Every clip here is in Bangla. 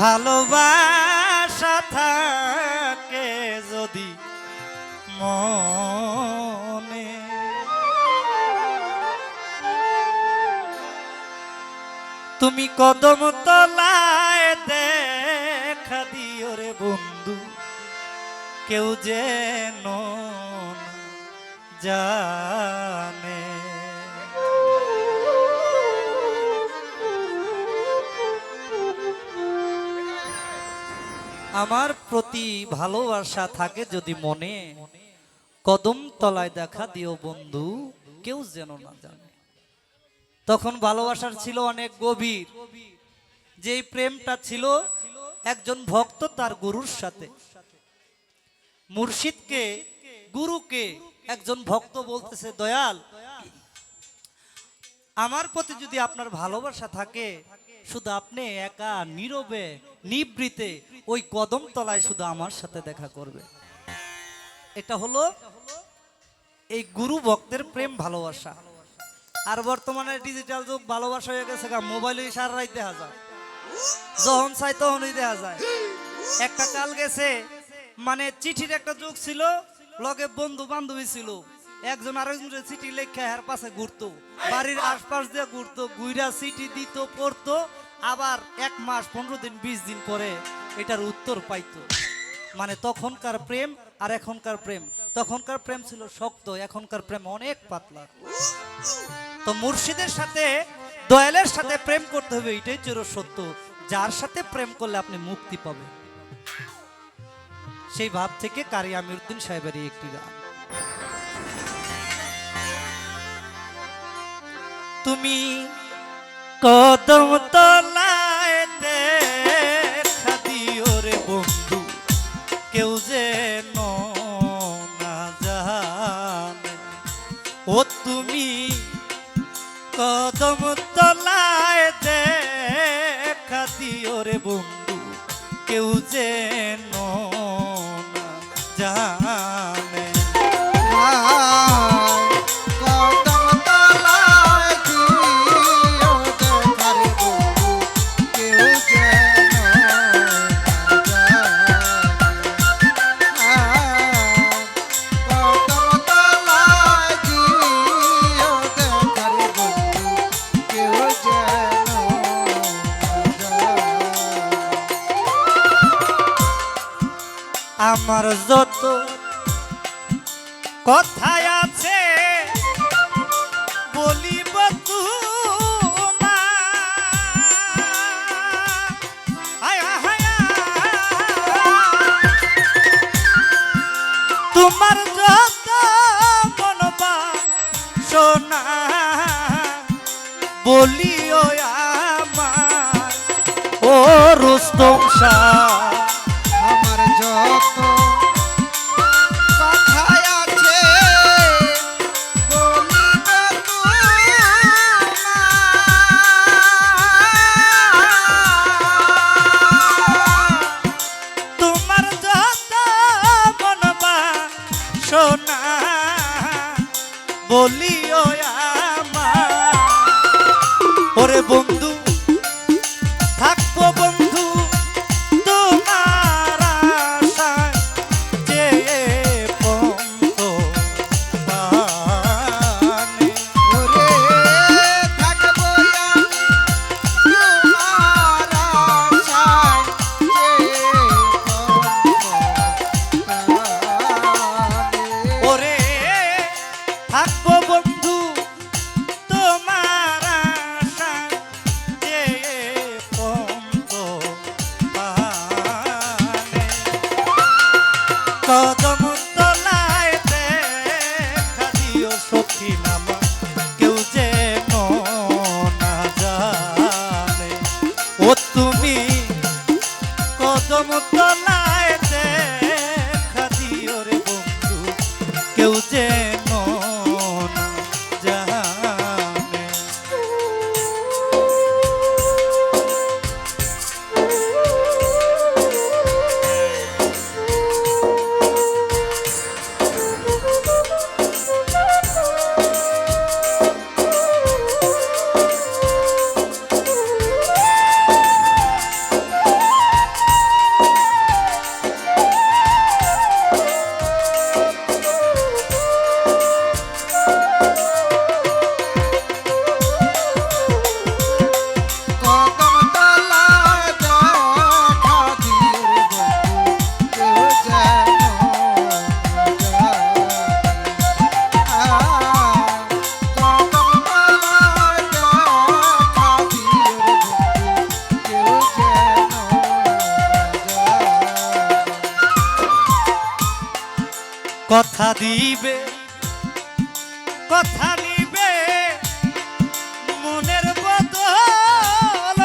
ভালোবাসা থাকে যদি মনে। তুমি কদম তলায় দেখা দিও রে বন্ধু কেউ যেন না আমার প্রতি ভালোবাসা থাকে যদি মনে কদম তলায় দেখা দিও বন্ধু, কেউ যেন না জানে। তখন ভালোবাসার ছিল অনেক গভীর। যেই প্রেমটা ছিল একজন ভক্ত তার গুরুর সাথে। মুর্শিদকে, গুরুকে একজন ভক্ত বলতেছে, দয়াল, আমার প্রতি যদি আপনার ভালোবাসা থাকে শুধু আপনি একা, নীরবে, নিবৃতে ওই কদম তলায় শুধু আমার সাথে দেখা করবে। এটা হলো এই গুরু ভক্তের প্রেম ভালোবাসা। আর বর্তমানে ডিজিটাল যুগ, ভালোবাসা হয়ে গেছে মোবাইলে সারা রাত দেখা যায়। যখন চাই তখনই দেখা যায়। একটা কাল গেছে মানে চিঠির একটা যুগ ছিল, লগে বন্ধু বান্ধবী ছিল। একজন আরেকজনের চিঠি লেখা এর পাশে ঘুরতো বাড়ির আশপাশ দিয়ে ঘুরতো গুইরা চিঠি দিত পড়তো আবার এক মাস পনেরো দিন বিশ দিন পরে এটার উত্তর পাইতো। মানে তখনকার প্রেম আর এখনকার প্রেম। তখনকার প্রেম ছিল শক্ত এখনকার প্রেম অনেক পাতলা। তো মুর্শিদের সাথে দয়ালের সাথে প্রেম করতে হবে এটাই চির সত্য। যার সাথে প্রেম করলে আপনি মুক্তি পাবেন। সেই ভাব থেকে কারি আমিরুদ্দিন সাহেবের এই একটি গান। তুমি কদম তলায় দেখা দিও রে বন্ধু, কেউ যেন না জানে। ও তুমি কদম তলায় দেখা দিও রে বন্ধু, কেউ যেন না জানে। আমার যত কথায় আছে বলিব তোমার যত মনবা সোনা বলিও আমার। ও রুস্তম শাহ। কদম কথা দিবে কথা নিবে মনের বদল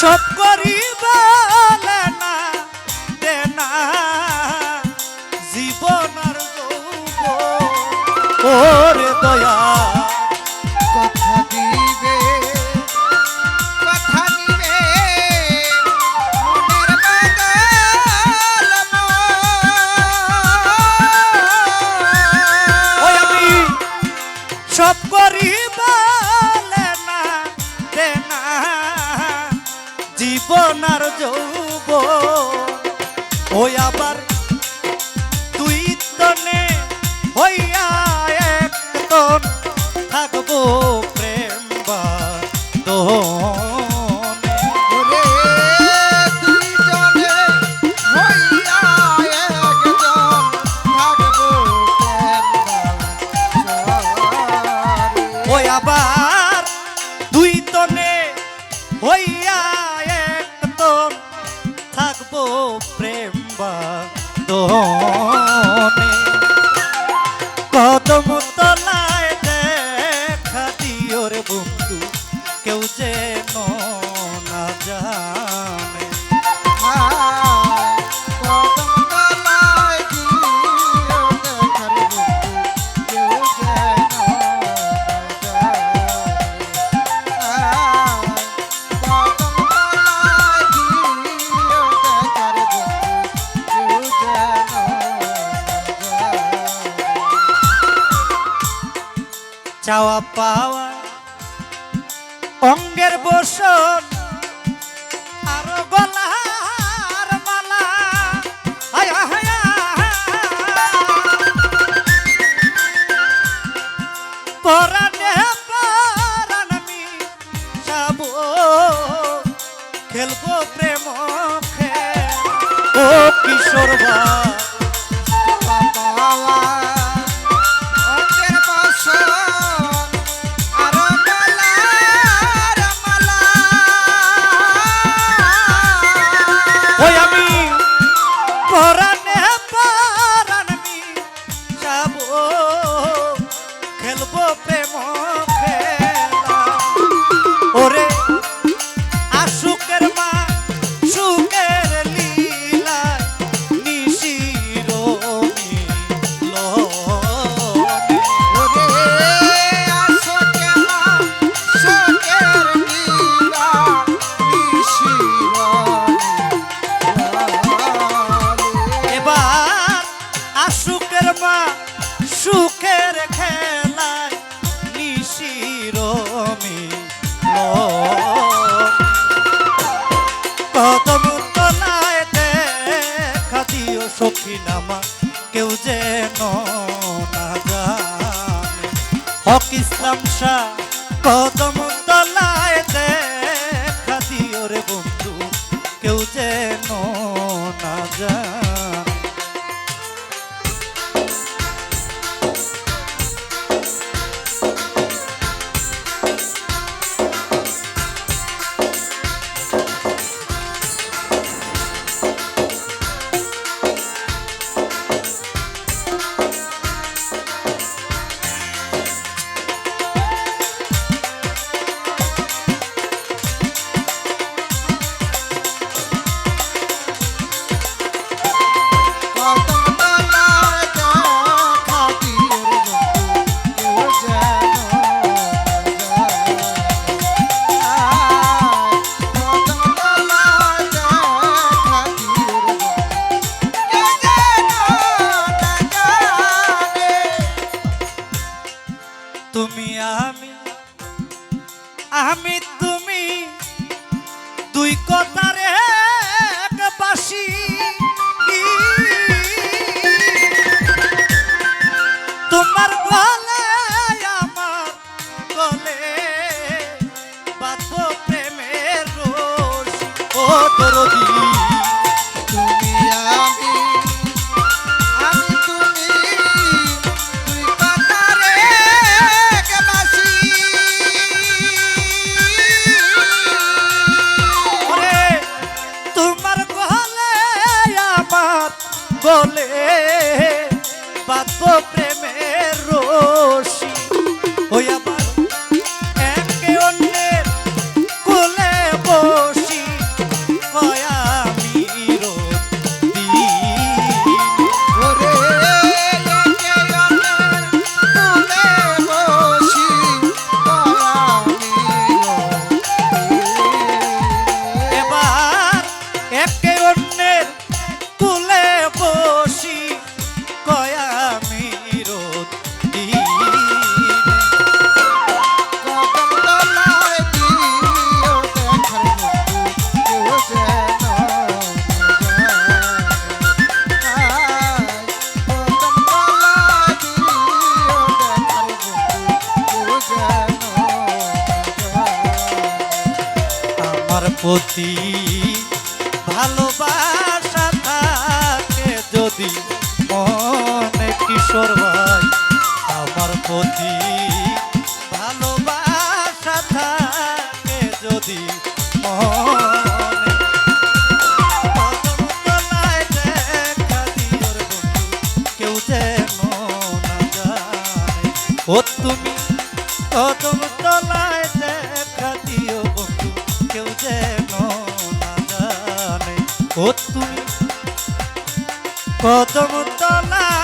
সব করিবা না দেনা জীবনার দয়া তলায় দেখা দিও রে বন্ধু কেউ যেন না যায়। চাওয়া পাওয়া, অঙ্গের বসন, আরও গলার মালা। পরাণে, পরাণ আমি যাব। খেলব প্রেম খেল ও কিশোর বা নামা কেউ যেন না জানে। হক ইসলাম শাহ তুই কথা ও তুমি কদম তলায়